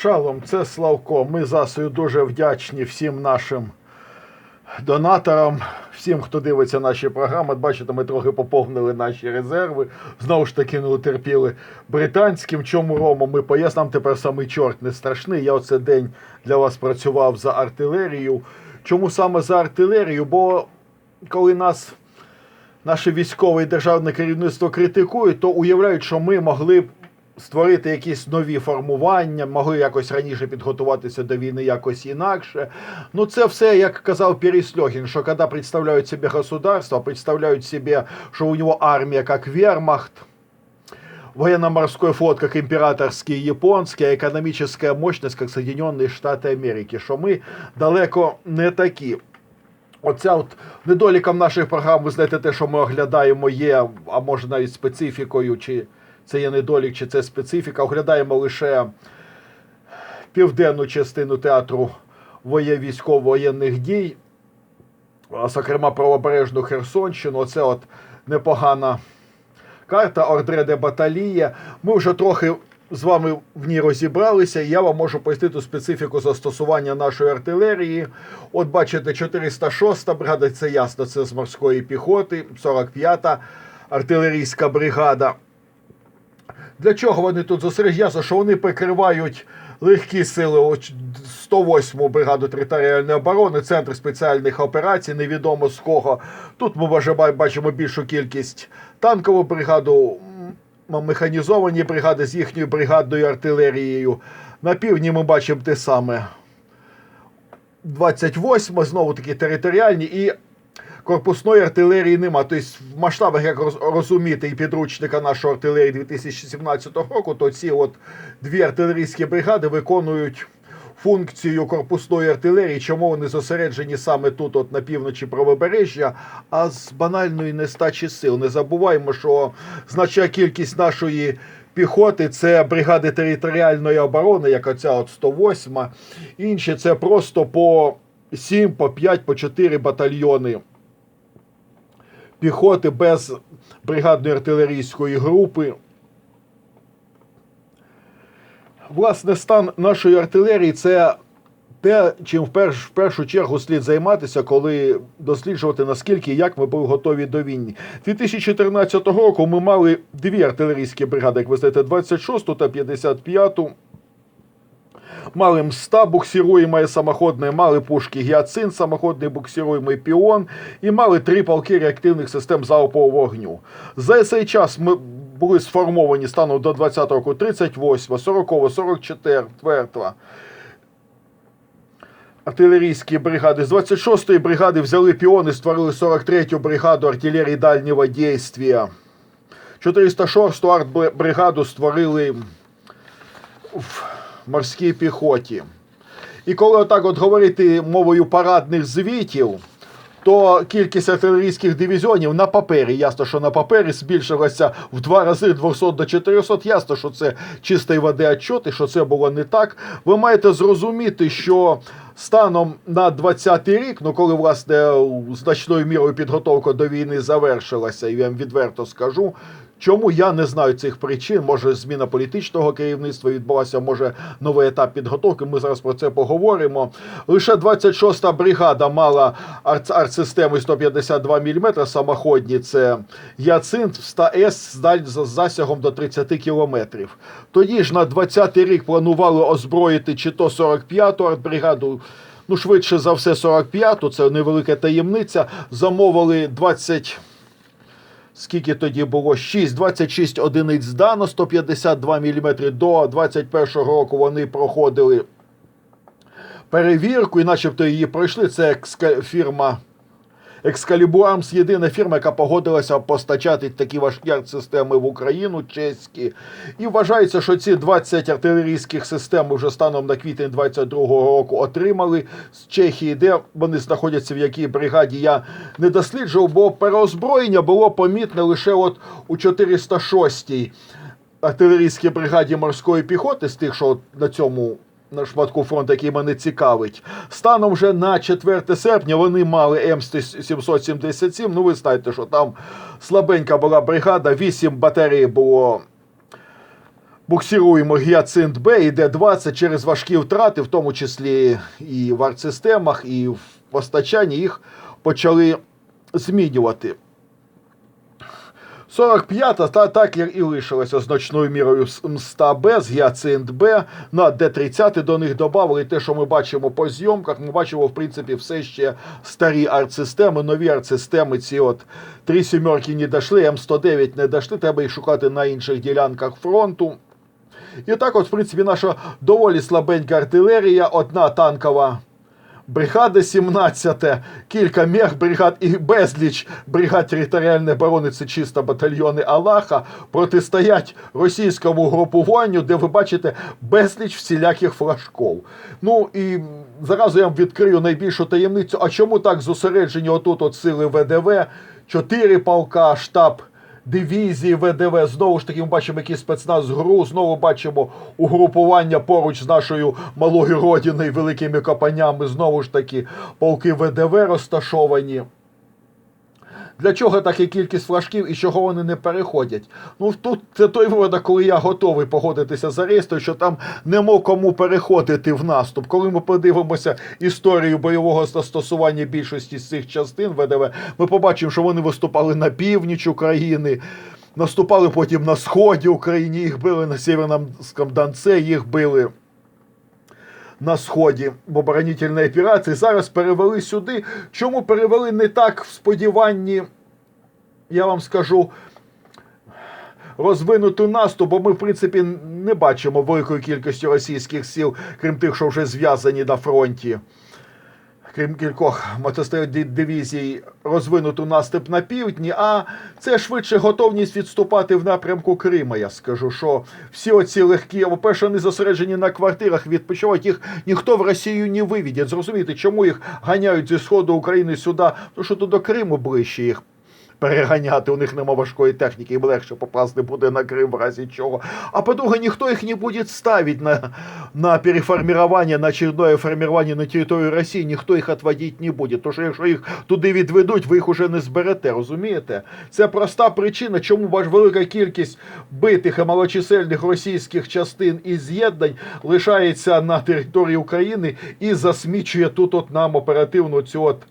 Шалом, це Славко. Ми засою дуже вдячні всім нашим донаторам, всім, хто дивиться наші програми. Бачите, ми трохи поповнили наші резерви. Знову ж таки, не утерпіли британським. Чому Рому ми пояс, нам тепер самий чорт не страшний. Я оце день для вас працював за артилерію. Чому саме за артилерію? Бо коли нас наше військове і державне керівництво критикують, то уявляють, що ми могли б створити якісь нові формування, могли якось раніше підготуватися до війни якось інакше. Ну, це все, як казав Пересльогін, що коли представляють себе государство, представляють себе, що у нього армія як вермахт, военно-морской флот как императорский японский, а экономическая мощность как Соединенные Штати Америки, що ми далеко не такі. Оця от недоліком наших програм, ви знаєте, те, що ми оглядаємо, є, а може навіть специфікою, чи це є недолік, чи це специфіка. Оглядаємо лише південну частину театру воє військово-воєнних дій, зокрема правобережну Херсонщину. Оце от непогана карта Ордре де Баталія. Ми вже трохи з вами в ній розібралися, і я вам можу пояснити специфіку застосування нашої артилерії. От бачите, 406-та бригада, це ясно, це з морської піхоти, 45-та артилерійська бригада. Для чого вони тут зосереджені? Ясно, що вони прикривають легкі сили 108-му бригаду територіальної оборони, центр спеціальних операцій, невідомо з кого. Тут ми вже бачимо більшу кількість танкову бригаду, механізовані бригади з їхньою бригадною артилерією. На півдні ми бачимо те саме. 28 знову таки територіальні і корпусної артилерії нема. Тобто в масштабах, як роз- розуміти, і підручника нашої артилерії 2017 року, то ці от дві артилерійські бригади виконують функцію корпусної артилерії. Чому вони зосереджені саме тут, от на півночі правобережжя, а з банальної нестачі сил. Не забуваємо, що значна кількість нашої. Піхоти це бригади територіальної оборони, як оця от 108. Інші це просто по 7, по 5, по 4 батальйони піхоти без бригадної артилерійської групи. Власне, стан нашої артилерії це те, чим в, перш, в першу чергу слід займатися, коли досліджувати наскільки і як ми були готові до війни. 2014 року ми мали дві артилерійські бригади, як ви знаєте, 26 та 55. Мали МСТА буксируемое самоходне, мали пушки Гіацин, самоходний буксируємий піон, і мали три полки реактивних систем залпового вогню. За цей час ми були сформовані станом до 20 року 38, 40, 44, артилерійські бригади. З 26-ї бригади взяли піони, створили 43-ю бригаду артилерії дальнього дійства. 406-ту артбригаду створили в морській піхоті. І коли отак от говорити мовою парадних звітів, то кількість артилерійських дивізіонів на папері, ясно, що на папері збільшилася в два рази 200 до 400. Ясно, що це чистої води отчоти, що це було не так. Ви маєте зрозуміти, що станом на 20-й рік, ну коли власне значною мірою підготовка до війни завершилася, і я вам відверто скажу. Чому я не знаю цих причин? Може, зміна політичного керівництва відбулася, може новий етап підготовки. Ми зараз про це поговоримо. Лише 26-та бригада мала арт- артсистеми 152 мм самоходні. Це Яцинт 100С з засягом до 30 кілометрів. Тоді ж на 20-й рік планували озброїти чи то 45-ту артбригаду. Ну, швидше за все, 45-ту, це невелика таємниця. Замовили 20 Скільки тоді було? 6, 26 одиниць дано, 152 мм. До 21 року вони проходили перевірку, і начебто її пройшли. Це фірма Excalibur єдина фірма, яка погодилася постачати такі важкі системи в Україну, чеські. І вважається, що ці 20 артилерійських систем вже станом на квітень 22-го року отримали з Чехії, де вони знаходяться в якій бригаді. Я не досліджував, бо переозброєння було помітне лише от у 406-й артилерійській бригаді морської піхоти, з тих, що на цьому на шматку фронту, який мене цікавить. Станом вже на 4 серпня вони мали М777. Ну, ви знаєте, що там слабенька була бригада, 8 батарей було Буксируємо гіацинт Б, іде 20 через важкі втрати, в тому числі і в артсистемах, і в постачанні їх почали змінювати. 45-та та так і лишилася значною мірою мста Б, з гіацинт Б. На Д-30 до них додали те, що ми бачимо по зйомках. Ми бачимо, в принципі, все ще старі артсистеми, нові артсистеми. Ці от три сімерки не дійшли, М109 не дійшли, треба їх шукати на інших ділянках фронту. І так, от, в принципі, наша доволі слабенька артилерія, одна танкова бригада 17, кілька мехбригад і безліч бригад територіальної оборони, це чисто батальйони Аллаха, протистоять російському групуванню, де ви бачите безліч всіляких флажков. Ну і зразу я вам відкрию найбільшу таємницю. А чому так зосереджені отут от сили ВДВ, чотири полка, штаб дивізії ВДВ. Знову ж таки, ми бачимо якийсь спецназ ГРУ, знову бачимо угрупування поруч з нашою малою родиною, великими копанями. Знову ж таки, полки ВДВ розташовані. Для чого така кількість флажків і чого вони не переходять? Ну тут це той випадок, коли я готовий погодитися з Арестою, що там нема кому переходити в наступ. Коли ми подивимося історію бойового застосування більшості з цих частин ВДВ, ми побачимо, що вони виступали на північ України. Наступали потім на сході України, їх били на Сєвєрному Донце, їх били на сході в оборонительній операції. Зараз перевели сюди. Чому перевели не так в сподіванні, я вам скажу, розвинути наступ, бо ми, в принципі, не бачимо великої кількості російських сил, крім тих, що вже зв'язані на фронті. Крім кількох мотострілних дивізій, розвинуту наступ на півдні, а це швидше готовність відступати в напрямку Крима. Я скажу, що всі оці легкі, по-перше, вони зосереджені на квартирах, відпочивають їх ніхто в Росію не виведе. Зрозумієте, чому їх ганяють зі сходу України сюди? Тому що тут до Криму ближче їх переганяти. У них нема важкої техніки, їм легше попасти буде на Крим в разі чого. А по-друге, ніхто їх не буде ставити на, на переформирование, на очередное формирование на територію Росії, ніхто їх відводити не буде. Що якщо їх туди відведуть, ви їх уже не зберете, розумієте? Це проста причина, чому ваш велика кількість битих і малочисельних російських частин і з'єднань лишається на території України і засмічує тут от нам оперативну цю от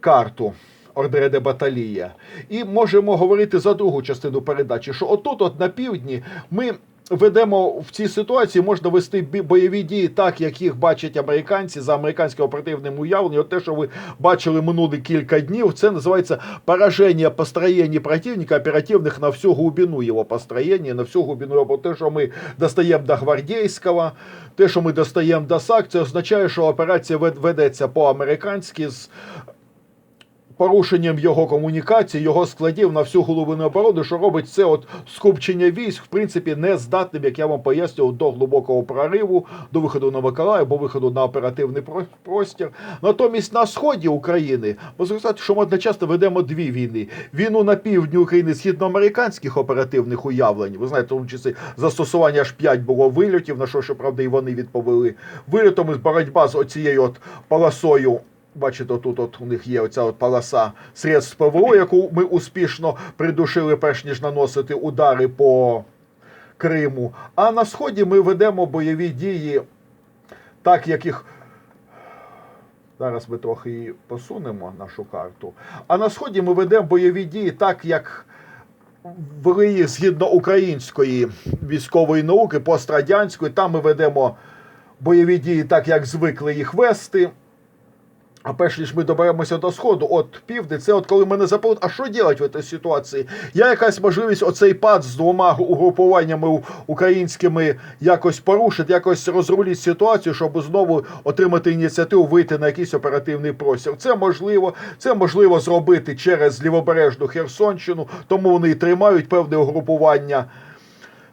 карту. Ордереде Баталія. І можемо говорити за другу частину передачі, що отут, от на півдні, ми ведемо в цій ситуації, можна вести бойові дії так, як їх бачать американці за американським оперативним уявленням. От те, що ви бачили минулі кілька днів, це називається пораження построєння противника оперативних на всю глибину його построєння, на всю глибину його. Те, що ми достаємо до Гвардійського, те, що ми достаємо до САК, це означає, що операція вед- ведеться по-американськи з порушенням його комунікації, його складів на всю глибину оборони, що робить це от скупчення військ, в принципі, не здатним, як я вам пояснював, до глибокого прориву, до виходу на Миколаїв, або виходу на оперативний простір. Натомість на сході України, можна сказати, що ми одночасно ведемо дві війни: війну на півдні України східноамериканських оперативних уявлень. Ви знаєте, в тому числі застосування аж 5 було вильотів, на що, щоправда, і вони відповіли вильотом, і боротьба з оцією от полосою. Бачите, тут от у них є оця от полоса средств ПВО, яку ми успішно придушили, перш ніж наносити удари по Криму. А на сході ми ведемо бойові дії, так як їх. Зараз ми трохи її посунемо нашу карту. А на сході ми ведемо бойові дії так, як вели їх згідно української військової науки, пострадянської. Там ми ведемо бойові дії так, як звикли їх вести. А перш ніж ми доберемося до сходу, от південь, це от коли мене запитають, а що робити в цій ситуації? Є якась можливість оцей пад з двома угрупуваннями українськими якось порушити, якось розрулити ситуацію, щоб знову отримати ініціативу вийти на якийсь оперативний простір. Це можливо, це можливо зробити через лівобережну Херсонщину, тому вони і тримають певне угрупування.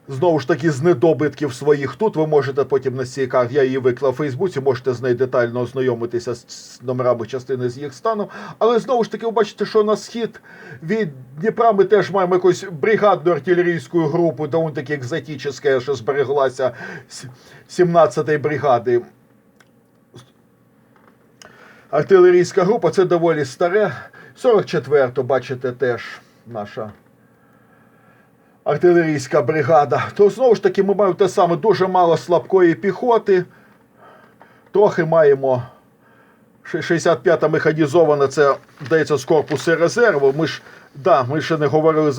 Знову ж таки, з недобитків своїх тут ви можете потім на карті, я її виклав у Фейсбуці, можете з нею детально ознайомитися з- номерами частини з їх станом. Але знову ж таки, ви бачите, що на схід від Дніпра ми теж маємо якусь бригадну артилерійську групу, доволі таки екзотична, що збереглася з 17-ї бригади. Артилерійська група це доволі старе. 44-ту, бачите, теж наша артилерійська бригада, то знову ж таки ми маємо те саме дуже мало слабкої піхоти. Трохи маємо 65-та механізована, це здається з корпусу резерву. Ми ж да, ми ще не говорили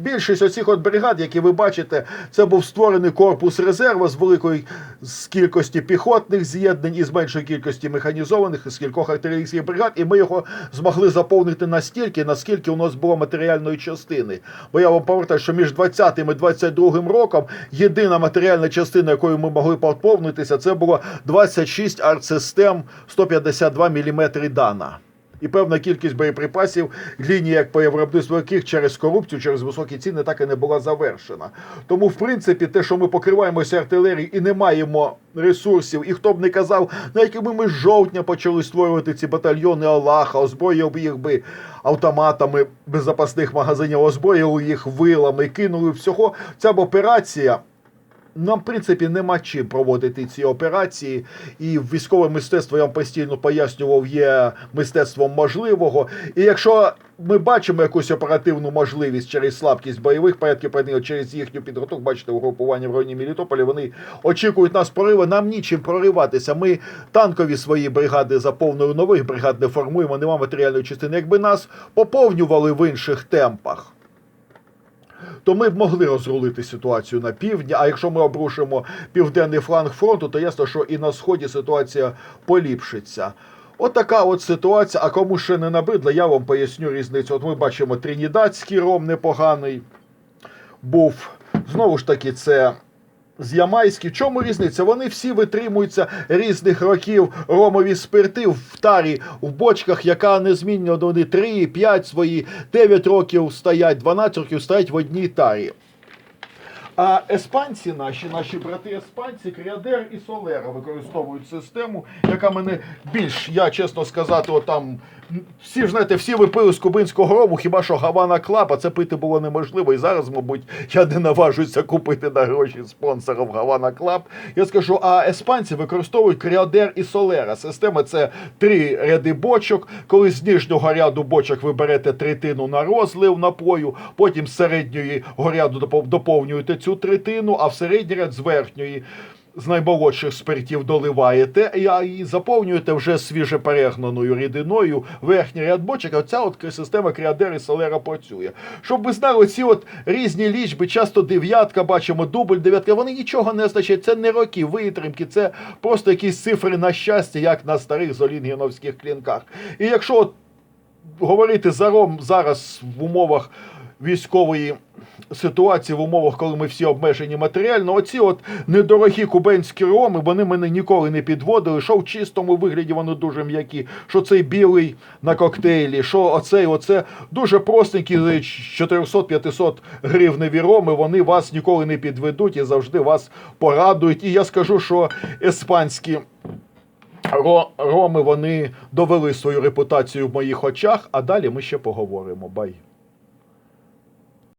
більшість оцих от бригад, які ви бачите, це був створений корпус резерву з великої з кількості піхотних з'єднань і з меншої кількості механізованих з кількох артилерійських бригад, і ми його змогли заповнити настільки, наскільки у нас було матеріальної частини. Бо я вам повертаю, що між 20 і 22 роком єдина матеріальна частина, якою ми могли поповнитися, це було 26 артсистем 152 мм дана. І певна кількість боєприпасів, лінія як по виробництву яких через корупцію, через високі ціни так і не була завершена. Тому, в принципі, те, що ми покриваємося артилерією і не маємо ресурсів, і хто б не казав, на якими ми з жовтня почали створювати ці батальйони Аллаха, озброїв їх би автоматами без запасних магазинів, озброїли їх вилами, кинули всього. Ця б операція. Нам, в принципі, нема чим проводити ці операції, і військове мистецтво я вам постійно пояснював, є мистецтвом можливого. І якщо ми бачимо якусь оперативну можливість через слабкість бойових порядків противника, через їхню підготовку, бачите, угрупування в районі Мелітополя, вони очікують нас прориви. Нам нічим прориватися. Ми танкові свої бригади заповнили нових бригад не формуємо, нема матеріальної частини. Якби нас поповнювали в інших темпах то ми б могли розрулити ситуацію на півдні. А якщо ми обрушимо південний фланг фронту, то ясно, що і на сході ситуація поліпшиться. От така от ситуація. А кому ще не набридла, я вам поясню різницю. От ми бачимо тринідадський ром непоганий був. Знову ж таки, це з Ямайський. В чому різниця? Вони всі витримуються різних років ромові спирти в тарі, в бочках, яка незмінно вони 3, 5 свої, 9 років стоять, 12 років стоять в одній тарі. А еспанці наші, наші брати еспанці, Кріадер і Солера використовують систему, яка мене більш, я чесно сказати, там всі знаєте, всі випили з кубинського рому, хіба що Гавана Клаб, а це пити було неможливо. І зараз, мабуть, я не наважуюся купити на гроші спонсорів Гавана Клаб. Я скажу, а еспанці використовують Кріадер і Солера. Система це три ряди бочок. Коли з нижнього ряду бочок ви берете третину на розлив напою, потім з середньої ряду доповнюєте цю третину, а в середній ряд з верхньої. З наймолодших спиртів доливаєте і, заповнюєте вже свіже перегнаною рідиною верхній ряд бочок. Оця от система Кріадер і Солера працює. Щоб ви знали, ці от різні лічби, часто дев'ятка, бачимо, дубль дев'ятка, вони нічого не означають. Це не роки витримки, це просто якісь цифри на щастя, як на старих золінгеновських клінках. І якщо от говорити за ром зараз в умовах військової ситуації, в умовах, коли ми всі обмежені матеріально, оці от недорогі кубенські роми, вони мене ніколи не підводили. Що в чистому вигляді вони дуже м'які, що цей білий на коктейлі, що оцей, оце дуже простенькі 400-500 гривневі роми, вони вас ніколи не підведуть і завжди вас порадують. І я скажу, що іспанські. Роми вони довели свою репутацію в моїх очах, а далі ми ще поговоримо. Бай.